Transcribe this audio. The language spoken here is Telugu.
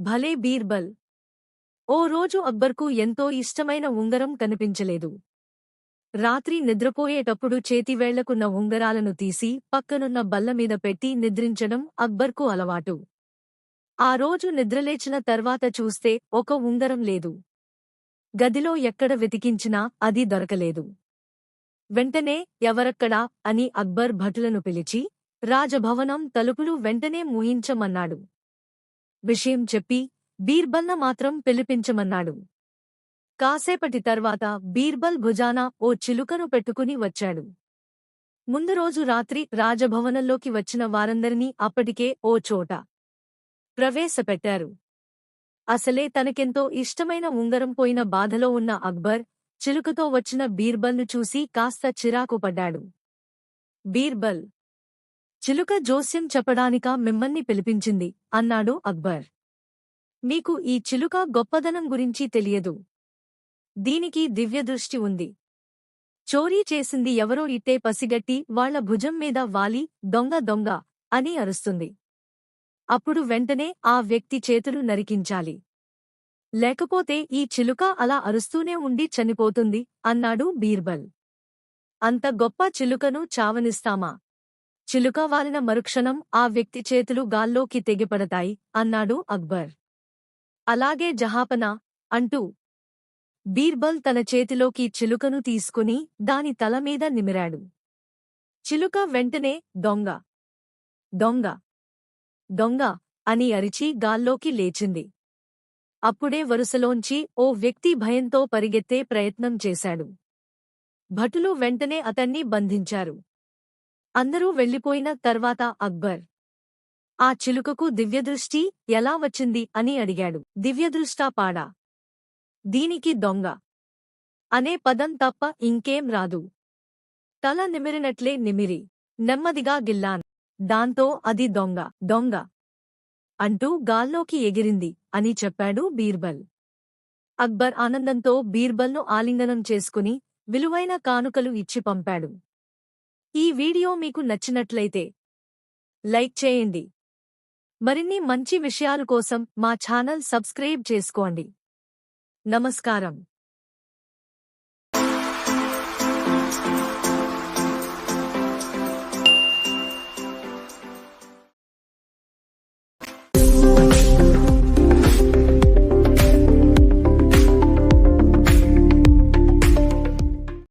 భలే బీర్బల్. ఓ రోజు అక్బర్కు ఎంతో ఇష్టమైన ఉంగరం కనిపించలేదు. రాత్రి నిద్రపోయేటప్పుడు చేతివేళ్ళకున్న ఉంగరాలను తీసి పక్కనున్న బల్లమీద పెట్టి నిద్రించడం అక్బర్కు అలవాటు. ఆ రోజు నిద్రలేచిన తర్వాత చూస్తే ఒక ఉంగరం లేదు. గదిలో ఎక్కడ వెతికించినా అది దొరకలేదు. వెంటనే ఎవరక్కడా అని అక్బర్ భటులను పిలిచి రాజభవనం తలుపులు వెంటనే మూయించమన్నాడు. విషయం చెప్పి బీర్బల్న మాత్రం పిలిపించమన్నాడు. కాసేపటి తర్వాత బీర్బల్ భుజాన ఓ చిలుకను పెట్టుకుని వచ్చాడు. ముందు రోజు రాత్రి రాజభవనంలోకి వచ్చిన వారందరినీ అప్పటికే ఓ చోట ప్రవేశపెట్టారు. అసలే తనకెంతో ఇష్టమైన ఉంగరం పోయిన బాధలో ఉన్న అక్బర్ చిలుకతో వచ్చిన బీర్బల్ను చూసి కాస్త చిరాకు పడ్డాడు. బీర్బల్ చిలుక జోస్యం చెప్పడానికా మిమ్మల్ని పిలిపించింది అన్నాడు అక్బర్. మీకు ఈ చిలుక గొప్పదనం గురించి తెలియదు. దీనికి దివ్యదృష్టి ఉంది. చోరీ చేసింది ఎవరో ఇట్టే పసిగట్టి వాళ్ళ భుజం మీద వాలి దొంగ దొంగ అని అరుస్తుంది. అప్పుడు వెంటనే ఆ వ్యక్తి చేతులు నరికించాలి. లేకపోతే ఈ చిలుక అలా అరుస్తూనే ఉండి చనిపోతుంది అన్నాడు బీర్బల్. అంత గొప్ప చిలుకను చావనిస్తామా? చిలుక వాలిన మరుక్షణం ఆ వ్యక్తి చేతులు గాల్లోకి తెగిపడతాయి అన్నాడు అక్బర్. అలాగే జహాపన అంటూ బీర్బల్ తన చేతిలోకి చిలుకను తీసుకుని దాని తలమీద నిమిరాడు. చిలుక వెంటనే దొంగ దొంగ దొంగ అని అరిచి గాల్లోకి లేచింది. అప్పుడే వరుసలోంచి ఓ వ్యక్తి భయంతో పరిగెత్తే ప్రయత్నం చేశాడు. భటులు వెంటనే అతన్ని బంధించారు. అందరూ వెళ్ళిపోయిన తర్వాత అక్బర్ ఆ చిలుకకు దివ్యదృష్టి ఎలా వచ్చింది అని అడిగాడు. దివ్యదృష్టా పాడా. దీనికి దొంగ అనే పదం తప్ప ఇంకేం రాదు. తల నిమిరినట్లే నిమిరి. నెమ్మదిగా గిల్లాన్. దాంతో అది దొంగ. దొంగ అంటూ గాల్లోకి ఎగిరింది అని చెప్పాడు బీర్బల్. అక్బర్ ఆనందంతో బీర్బల్ను ఆలింగనం చేసుకుని విలువైన కానుకలు ఇచ్చి పంపాడు. ఈ వీడియో మీకు నచ్చినట్లయితే లైక్ చేయండి. మరిన్ని మంచి విషయాల కోసం మా ఛానల్ సబ్స్క్రైబ్ చేసుకోండి. నమస్కారం.